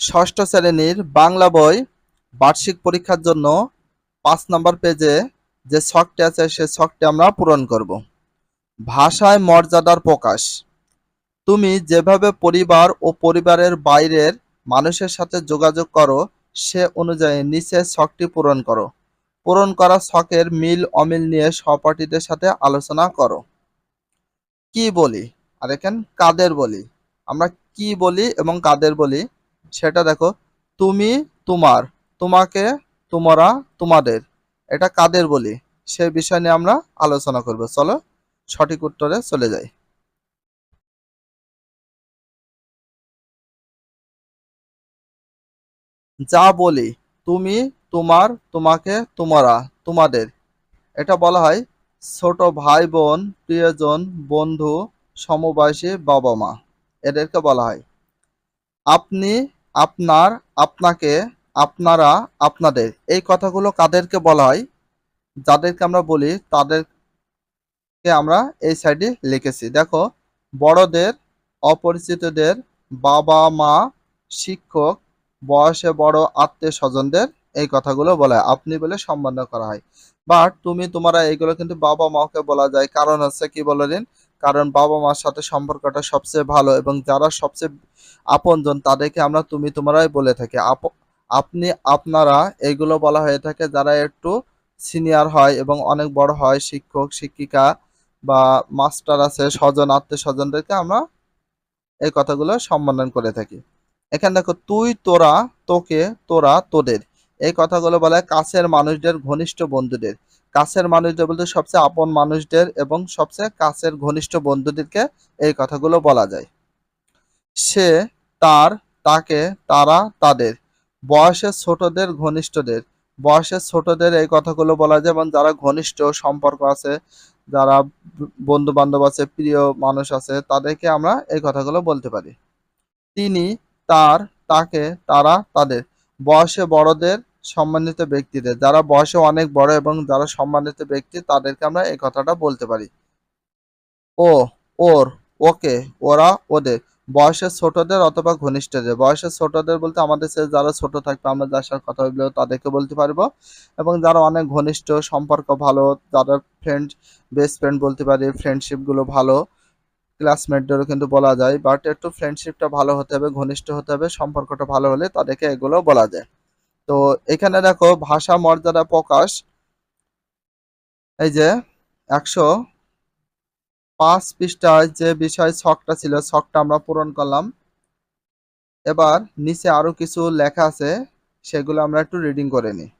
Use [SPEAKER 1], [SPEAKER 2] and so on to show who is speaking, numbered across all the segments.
[SPEAKER 1] ষষ্ঠ শ্রেণির বাংলা বই বার্ষিক পরীক্ষার জন্য পাঁচ নম্বর পেজে যে ছকটি আছে, সে ছকটি আমরা পূরণ করব। ভাষায় মর্যাদার প্রকাশ। তুমি যেভাবে পরিবার ও পরিবারের বাইরের মানুষের সাথে যোগাযোগ করো, সে অনুযায়ী নিচে ছকটি পূরণ করো। পূরণ করা ছকের মিল অমিল নিয়ে সহপাঠীদের সাথে আলোচনা করো। কি বলি? আর এখানে কাদের বলি? আমরা কি বলি এবং কাদের বলি? সেটা দেখো, তুমি, তোমার, তোমাকে, তোমরা, তোমাদের। এটা কাদের বলি? সে বিষয় নিয়ে আমরা আলোচনা করব। চলো, সঠিক উত্তরে চলে যাই। যা বলি, তুমি, তোমার, তোমাকে, তোমরা, তোমাদের। এটা বলা হয় ছোট ভাই বোন, প্রিয়জন, বন্ধু, সমবয়সী বাবা মা। এদেরকে বলা হয়। আপনি আপনার, আপনাকে, আপনারা, আপনাদের। এই কথাগুলো কাদেরকে বলা হয়? যাদেরকে আমরা বলি, তাদেরকে আমরা এই সাইডে লিখেছি। দেখো, বড়দের, অপরিচিতদের, বাবা, মা, শিক্ষক, বয়সে বড়, আত্মীয় স্বজনদের এই কথাগুলো বলা হয়। আপনি বলে সম্মান করা হয়। বাট তুমি, তোমরা এইগুলো কিন্তু বাবা মাকে বলা যায়। কারণ হচ্ছে কি বললেন কারণ বাবা মার সাথে সম্পর্কটা সবচেয়ে ভালো এবং যারা সবচেয়ে আপনজন তাদেরকে আমরা তুমি তোমরাই বলে থাকি। আপ- আপনি, আপনারা এইগুলো বলা হয়ে থাকে যারা একটু সিনিয়র হয় এবং অনেক বড় হয়, শিক্ষক, শিক্ষিকা বা মাস্টার আছে, স্বজন আত্মীয় স্বজনদেরকে আমরা এই কথাগুলো সম্বোধন করে থাকি। এখানে দেখো, তুই, তোরা, তোকে, তোরা, তোদের। এই কথাগুলো বলা কাছের মানুষদের, ঘনিষ্ঠ বন্ধুদের। কাছের মানুষদের বলতে সবচেয়ে আপন মানুষদের এবং সবচেয়ে কাছের ঘনিষ্ঠ বন্ধুদেরকে এই কথাগুলো বলা যায়। সে তার, তাকে, তারা, তাদের বয়সের ছোটদের, ঘনিষ্ঠদের বয়সের ছোটদের এই কথাগুলো বলা যায় এবং যারা ঘনিষ্ঠ সম্পর্ক আছে, যারা বন্ধু বান্ধব আছে, প্রিয় মানুষ আছে, তাদেরকে আমরা এই কথাগুলো বলতে পারি। তিনি তার, তাকে, তারা, তাদের, বয়সে বড়দের সম্মানিত ব্যক্তিদের। যারা বয়সে অনেক বড় এবং যারা সম্মানিত ব্যক্তি, তাদেরকে আমরা এই কথাটা বলতে পারি। ও, ওর, ওকে, ওরা, ওদের। বয়সের ছোটদের অথবা ঘনিষ্ঠদের। বয়সের ছোটদের বলতে আমাদের সাথে যারা ছোট থাকবে, আমরা যার সাথে কথা বলব তাদেরকে বলতে পারব। এবং যারা অনেক ঘনিষ্ঠ, সম্পর্ক ভালো, যারা ফ্রেন্ড বেস্ট ফ্রেন্ড বলতে পারি ফ্রেন্ডশিপগুলো ভালো ক্লাসমেটদেরও কিন্তু বলা যায়। বাট একটু ফ্রেন্ডশিপটা ভালো হতে হবে, ঘনিষ্ঠ হতে হবে, সম্পর্কটা ভালো হলে তাদেরকে এগুলো বলা যায়। তো এখানে দেখো ভাষা মর্যাদা প্রকাশ। এই যে একশো পাঁচ পৃষ্ঠায় যে বিষয় ছকটা ছিল, ছকটা আমরা পূরণ করলাম। এবার নিচে আরও কিছু লেখা আছে, সেগুলো আমরা একটু রিডিং করে নিই।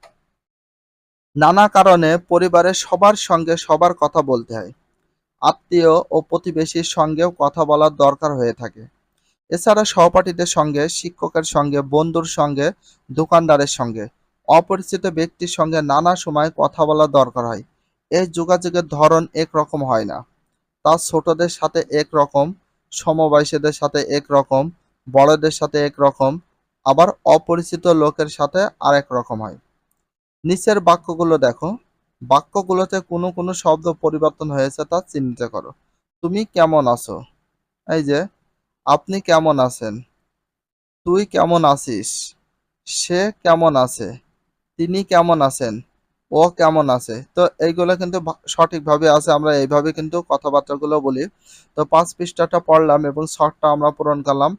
[SPEAKER 1] নানা কারণে পরিবারের সবার সঙ্গে সবার কথা বলতে হয়। আত্মীয় ও প্রতিবেশীর সঙ্গেও কথা বলার দরকার হয়ে থাকে। এছাড়া সহপাঠীদের সঙ্গে, শিক্ষকের সঙ্গে, বন্ধুর সঙ্গে, দোকানদারের সঙ্গে, অপরিচিত ব্যক্তির সঙ্গে নানা সময় কথা বলার দরকার হয়। এই যোগাযোগের ধরন একরকম হয় না। তা ছোটদের সাথে একরকম, সমবয়সীদের সাথে একরকম, বড়দের সাথে একরকম, আবার অপরিচিত লোকের সাথে আরেক রকম হয়। নিচের বাক্যগুলো দেখো। বাক্যগুলোতে কোনো কোনো শব্দ পরিবর্তন হয়েছে তা চিহ্নিত করো। তুমি কেমন আছো? এই যে আপনি কেমন আছেন? তুই কেমন আছিস? সে কেমন আছে? তিনি কেমন আছেন? ও কেমন আছে? তো এইগুলো কিন্তু সঠিকভাবে আছে, আমরা এইভাবে কিন্তু কথাবার্তাগুলো বলি। তো পাঁচ পৃষ্ঠাটা পড়লাম এবং শর্টটা আমরা পূরণ করলাম।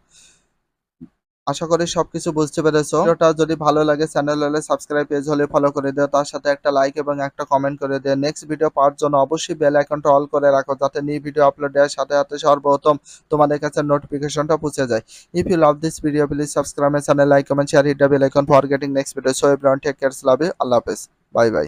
[SPEAKER 1] আশা করি সবকিছু বুঝতে পেরেছ। ভিডিওটা যদি ভালো লাগে চ্যানেল হলে সাবস্ক্রাইব পেজ হলে ফলো করে দিও। তার সাথে একটা লাইক এবং একটা কমেন্ট করে দিও। নেক্সট ভিডিও পাওয়ার জন্য অবশ্যই বেল আইকনটা অল করে রাখো, যাতে নিউ ভিডিও আপলোড দেওয়ার সাথে সাথে সর্বপ্রথম তোমাদের কাছে নোটিফিকেশনটা পৌঁছে যায়। If you love this video please subscribe my channel like comment share hit the bell icon for getting next video so everyone take care love you আল্লাহ হাফেজ। Bye bye